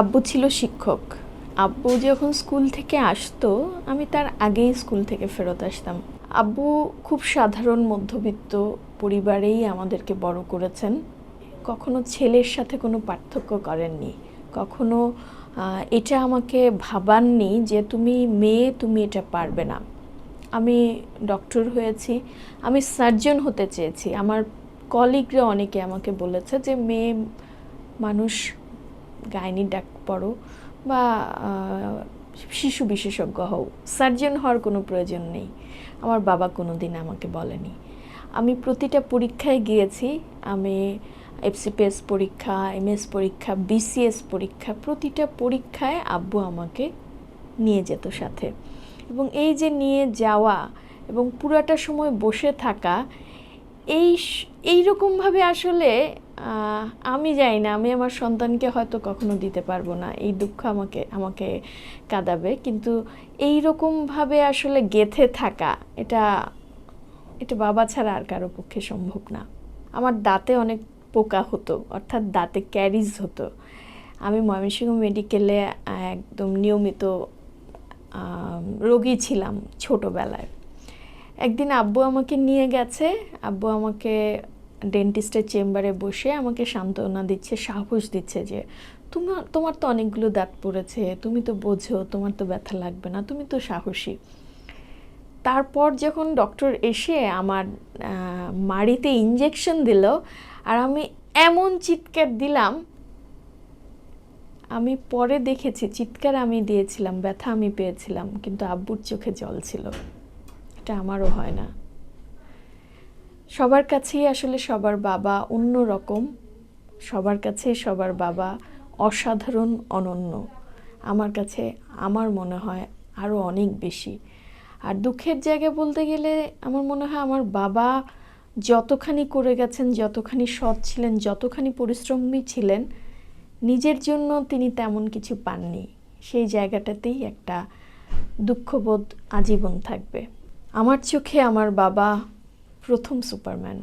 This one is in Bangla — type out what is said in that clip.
আব্বু ছিল শিক্ষক। আব্বু যখন স্কুল থেকে আসতো, আমি তার আগেই স্কুল থেকে ফেরত আসতাম। আব্বু খুব সাধারণ মধ্যবিত্ত, পরিবারেই আমাদেরকে বড় করেছেন। কখনো ছেলের সাথে কোনো পার্থক্য করেননি। কখনো এটা আমাকে ভাবাননি যে তুমি মেয়ে, তুমি এটা পারবে না। আমি ডক্টর হয়েছি, আমি সার্জন হতে চেয়েছি। আমার কলিগরা অনেকে আমাকে বলেছে যে মেয়ে মানুষ গাইনি ডাক পড়ো বা শিশু বিশেষজ্ঞ হও। সার্জন হওয়ার কোনো প্রয়োজন নেই। আমার বাবা কোনো দিন আমাকে বলেনি। আমি প্রতিটা পরীক্ষায় গিয়েছি। আমি এফসিপিএস পরীক্ষা এমএস পরীক্ষা বিসিএস পরীক্ষা, প্রতিটা পরীক্ষায় আব্বু আমাকে নিয়ে যেত সাথে। এবং এই যে নিয়ে যাওয়া এবং পুরাটা সময় বসে থাকা, এই এইরকমভাবে আসলে আমি যাই না, আমি আমার সন্তানকে হয়তো কখনো দিতে পারব না। এই দুঃখ আমাকে আমাকে কাঁদাবে। কিন্তু এই রকমভাবে আসলে গেথে থাকা, এটা এটা বাবা ছাড়া আর কারও পক্ষে সম্ভব না। আমার দাঁতে অনেক পোকা হতো, অর্থাৎ দাঁতে ক্যারিজ হতো। আমি ময়মনসিংহ মেডিকেলে একদম নিয়মিত রোগী ছিলাম ছোটোবেলায়। একদিন আব্বু আমাকে নিয়ে গেছে, আব্বু আমাকে ডেন্টিস্টের চেম্বারে বসে আমাকে সান্ত্বনা দিচ্ছে, সাহস দিচ্ছে যে তোমার তোমার তো অনেকগুলো দাঁত পড়েছে, তুমি তো বোঝো, তোমার তো ব্যথা লাগবে না, তুমি তো সাহসী। তারপর যখন ডক্টর এসে আমার মাড়িতে ইঞ্জেকশন দিল আর আমি এমন চিৎকার দিলাম, আমি পরে দেখেছি, চিৎকার আমি দিয়েছিলাম, ব্যথা আমি পেয়েছিলাম, কিন্তু আব্বুর চোখে জল ছিল। এটা আমারও হয় না। সবার কাছেই আসলে সবার বাবা অন্য রকম সবার কাছেই সবার বাবা অসাধারণ, অনন্য। আমার কাছে, আমার মনে হয় আরও অনেক বেশি। আর দুঃখের জায়গা বলতে গেলে আমার মনে হয় আমার বাবা যতখানি করে গেছেন, যতখানি সৎ ছিলেন, যতখানি পরিশ্রমী ছিলেন, নিজের জন্য তিনি তেমন কিছু পাননি। সেই জায়গাটাতেই একটা দুঃখবোধ আজীবন থাকবে। আমার চোখে আমার বাবা প্রথম সুপারম্যান।